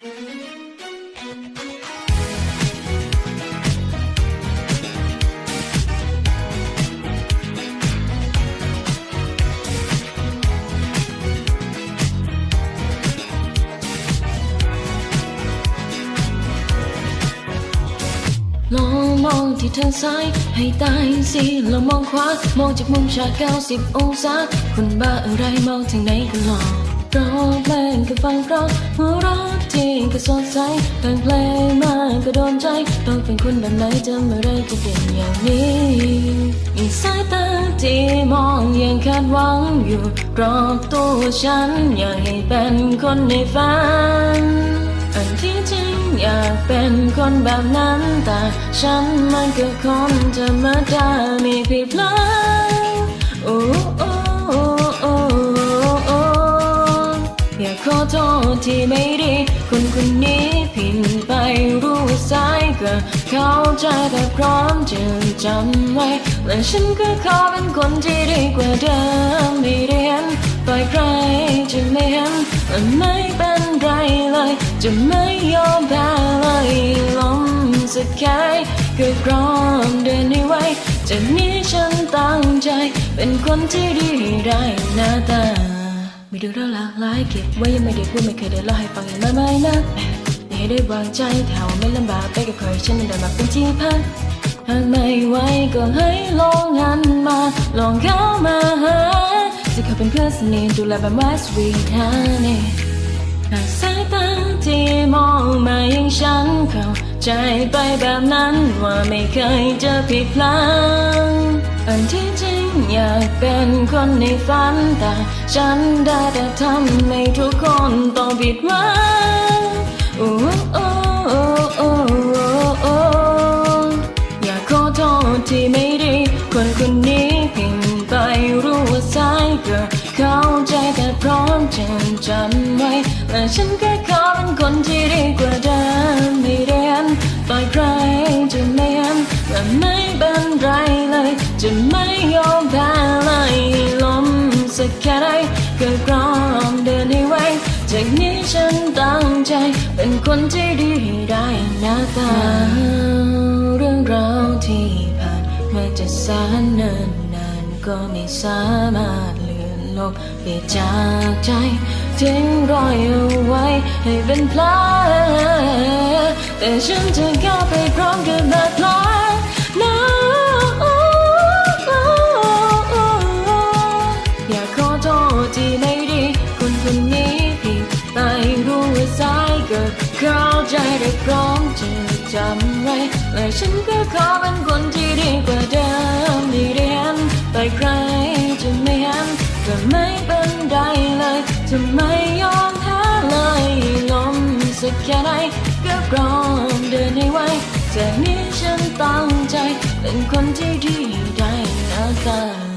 ลองมองที่ทางซ้ายให้ตายสิลองมองขวามองจากมุมฉาก90 องศาคนบ้าอะไรมองทางไหนก็หลอก ร้องเพลงก็ฟังเพราะหัวเราะที่ก็สดใสแต่งเพลงมาก็โดนใจต้องเป็นคนแบบไหนจำอะไรก็เป็นอย่างนี้มีสายตาที่มองยังคาดหวังอยู่รอบตัวฉันอยากให้เป็นคนในฝันอันที่จริงอยากเป็นคนแบบนั้นแต่ฉันมันก็คนธรรมดาไม่ผิดพลาด ทษที่ไม่ดี คนคนนี้ผิดไปรู้สายก็เข้าใจแต่พร้อมจะจำไว้และฉันก็ขอเป็นคนที่ดีกว่าเดิมไม่เรียนปล่อยใครจะไม่เห็นและไม่เป็นไรเลย จะไม่ยอมแพ้เลยลมสักแค่ก็พร้อมเดินให้ไวจากนี้ฉันตั้งใจ เป็นคนที่ดีได้หน้าตา ไม่ดูเรื่องหลากหลายเก็บไว้ยังไม่ได้พูดไม่เคยได้เล่าให้ฟังอย่างมากมายนะไม่ให้ได้วางใจถ้าว่าไม่ลำบากไปกับใครฉันนั้นได้มาเป็นที่พักหากไม่ไหวก็ให้ลองหันมา ลองเข้ามาหาจะขอเป็นเพื่อนสนิทดูแลแบบว่าสวีทฮานี่หากสายตาที่มองมายังฉันเข้าใจไปแบบนั้นว่าไม่เคยจะผิดพลังอันที่จริง อยากเป็นคนในฝันแต่ฉันได้แต่ทำให้ทุกคนต้องผิดหวังอยากขอโทษที่ไม่ดีคนคนนี้เพียงไปรู้ว่าสายเกิดเข้าใจแต่พร้อมจะจำไว้และฉันก็ขอเป็นคนที่ดีกว่าเดิมไม่เรียน สักแค่ไหนก็พร้อมเดินให้ไวจากนี้ฉันตั้งใจ เป็นคนที่ดีได้หน้าตาเรื่องราวที่ผ่านมาจะแสนเนิ่นนานก็ไม่สามารถเลือนลบไปจากใจทิ้งรอยเอาไว้ให้เป็นแผลแต่ฉันจะก้าวไปพร้อมกับบาดแผล ใจได้พร้อมจะจำไว้และฉันก็ขอเป็นคนที่ดีกว่าเดิมไม่ได้เห็นไปใครจะไม่เห็นก็ไม่เป็นไรเลยจะไม่ยอมแพ้เลยลมสักแค่ไหนก็พร้อมเดินให้ไวจากนี้ฉันตั้งใจ เป็นคนที่ดีได้น้าตา